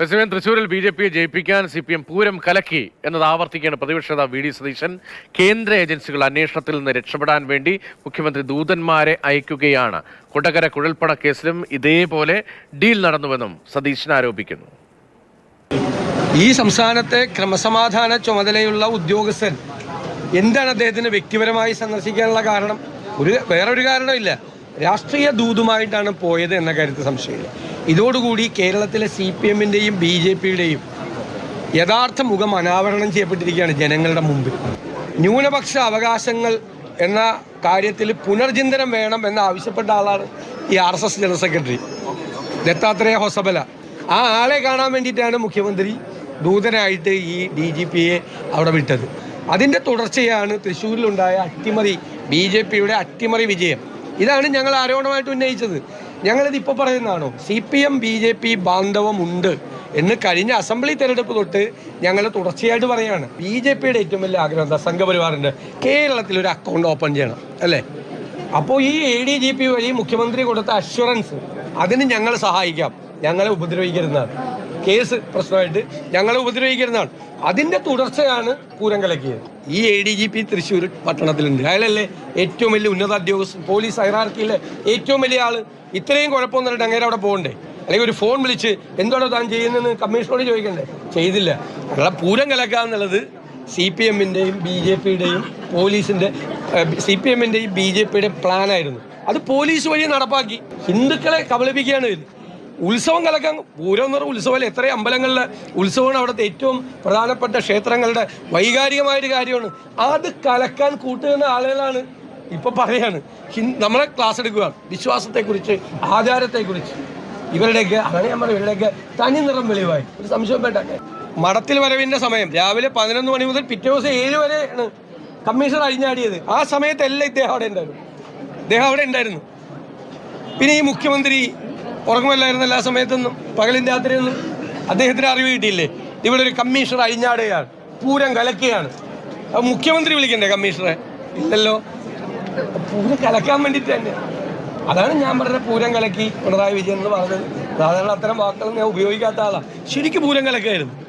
അതേസമയം തൃശൂരിൽ B J പിയെ ജയിപ്പിക്കാൻ സി പി എം പൂരം കലക്കി എന്നത് ആവർത്തിക്കുകയാണ് പ്രതിപക്ഷ നേതാവ് വി ഡി സതീശൻ. കേന്ദ്ര ഏജൻസികൾ അന്വേഷണത്തിൽ നിന്ന് രക്ഷപ്പെടാൻ വേണ്ടി മുഖ്യമന്ത്രി ദൂതന്മാരെ അയക്കുകയാണ്. കൊടകര കുഴൽപ്പണ കേസിലും ഇതേപോലെ ഡീൽ നടന്നുവെന്നും സതീശൻ ആരോപിക്കുന്നു. ഈ സംസ്ഥാനത്തെ ക്രമസമാധാന ചുമതലയുള്ള ഉദ്യോഗസ്ഥൻ എന്താണ് അദ്ദേഹത്തിന് വ്യക്തിപരമായി സന്ദർശിക്കാനുള്ള കാരണം? ഒരു വേറൊരു കാരണമില്ല രാഷ്ട്രീയ ദൂതുമായിട്ടാണ് പോയത് എന്ന കാര്യത്തിൽ സംശയമില്ല. ഇതോടുകൂടി കേരളത്തിലെ സി പി എമ്മിന്റെയും ബി ജെ പിയുടെയും യഥാർത്ഥ മുഖം അനാവരണം ചെയ്യപ്പെട്ടിരിക്കുകയാണ് ജനങ്ങളുടെ മുമ്പിൽ. ന്യൂനപക്ഷ അവകാശങ്ങൾ എന്ന കാര്യത്തിൽ പുനർചിന്തനം വേണം എന്ന് ആവശ്യപ്പെട്ട ആളാണ് ഈ R S S general secretary. Dattatreya Hosabale. ആ ആളെ കാണാൻ വേണ്ടിയിട്ടാണ് മുഖ്യമന്ത്രി ദൂതനായിട്ട് ഈ ഡി ജി പിയെ അവിടെ വിട്ടത്. അതിന്റെ തുടർച്ചയാണ് തൃശ്ശൂരിലുണ്ടായ അട്ടിമറി ബി ജെ പിയുടെ അട്ടിമറി വിജയം. ഇതാണ് ഞങ്ങൾ ആരോപണമായിട്ട് ഉന്നയിച്ചത്. ഞങ്ങളിത് ഇപ്പോൾ പറയുന്നതാണോ? C P M B J P ബാന്ധവമുണ്ട് എന്ന് കഴിഞ്ഞ അസംബ്ലി തെരഞ്ഞെടുപ്പ് തൊട്ട് ഞങ്ങൾ തുടർച്ചയായിട്ട് പറയുകയാണ് ബി ജെ പിയുടെ ഏറ്റവും വലിയ ആഗ്രഹം എന്താ? സംഘപരിവാറിന്റെ കേരളത്തിൽ ഒരു അക്കൗണ്ട് ഓപ്പൺ ചെയ്യണം അല്ലേ? അപ്പോൾ ഈ എ ഡി ജി പി വഴി മുഖ്യമന്ത്രി കൊടുത്ത അഷ്വറൻസ് അതിന് ഞങ്ങൾ സഹായിക്കാം. ഞങ്ങളെ ഉപദ്രവിക്കരുതാണ് കേസ് പ്രശ്നമായിട്ട് ഞങ്ങളെ ഉപദ്രവിക്കരുതാണ് അതിന്റെ തുടർച്ചയാണ് പൂരം കലക്കിയത് ഈ A D G P Thrissur പട്ടണത്തിലുണ്ട്. അയാളല്ലേ ഏറ്റവും വലിയ ഉന്നത ഉദ്യോഗസ്ഥൻ പോലീസ് ഹൈറാർക്കിയിലെ ഏറ്റവും വലിയ ആൾ ഇത്രയും കുഴപ്പമൊന്നും പറഞ്ഞിട്ട് അങ്ങനെ അവിടെ പോകണ്ടേ? അല്ലെങ്കിൽ ഒരു ഫോൺ വിളിച്ച് എന്തോടോ താൻ ചെയ്യുന്നതെന്ന് കമ്മീഷനോട് ചോദിക്കണ്ടേ? ചെയ്തില്ല. ഞങ്ങളെ പൂരം കലക്കുക എന്നുള്ളത് സി പി എമ്മിന്റെയും ബി ജെ പിയുടെയും പോലീസിന്റെ സി പി എമ്മിന്റെയും ബി ജെ പിയുടെ പ്ലാനായിരുന്നു അത് പോലീസ് വഴി നടപ്പാക്കി. ഹിന്ദുക്കളെ കബളിപ്പിക്കുകയാണ് ഉത്സവം കലക്കാൻ പൂരം എന്ന് പറഞ്ഞ ഉത്സവമല്ല? എത്ര അമ്പലങ്ങളിൽ ഉത്സവമാണ് അവിടുത്തെ ഏറ്റവും പ്രധാനപ്പെട്ട ക്ഷേത്രങ്ങളുടെ വൈകാരികമായൊരു കാര്യമാണ്. അത് കലക്കാൻ കൂട്ടുന്ന ആളുകളാണ് ഇപ്പൊ പറയാണ്. നമ്മളെ ക്ലാസ് എടുക്കുകയാണ് വിശ്വാസത്തെക്കുറിച്ച് ആചാരത്തെക്കുറിച്ച്. ഇവരുടെയൊക്കെ അങ്ങനെ ഞാൻ പറയും ഇവരുടെയൊക്കെ തനി നിറം വെളിവായി. ഒരു സംശയം വേണ്ട. മഠത്തിൽ വരവിന്റെ സമയം. രാവിലെ പതിനൊന്ന് മണി മുതൽ പിറ്റേ ദിവസം ഏഴ് വരെയാണ് കമ്മീഷണർ അഴിഞ്ഞാടിയത്. ആ സമയത്തെല്ലാം ഇദ്ദേഹം അവിടെ ഉണ്ടായിരുന്നു. ഇദ്ദേഹം അവിടെ ഉണ്ടായിരുന്നു. പിന്നെ ഈ മുഖ്യമന്ത്രി ഉറങ്ങുമല്ലായിരുന്നു എല്ലാ സമയത്തൊന്നും. പകലും രാത്രിയൊന്നും അദ്ദേഹത്തിന് അറിവ് കിട്ടിയില്ലേ? ഇവിടെ ഒരു കമ്മീഷണർ അഴിഞ്ഞാടുകയാണ്. പൂരം കലക്കുകയാണ്. മുഖ്യമന്ത്രി വിളിക്കണ്ടേ കമ്മീഷണറെ? ഇല്ലല്ലോ. പൂരം കലക്കാൻ വേണ്ടിയിട്ട് തന്നെ. അതാണ് ഞാൻ പറഞ്ഞ പൂരം കലക്കി പിണറായി വിജയൻ എന്ന് പറഞ്ഞത്. സാധാരണ അത്തരം വാക്കുകൾ ഞാൻ ഉപയോഗിക്കാത്ത ആളാണ് ശരിക്കും പൂരം കലക്കായിരുന്നു.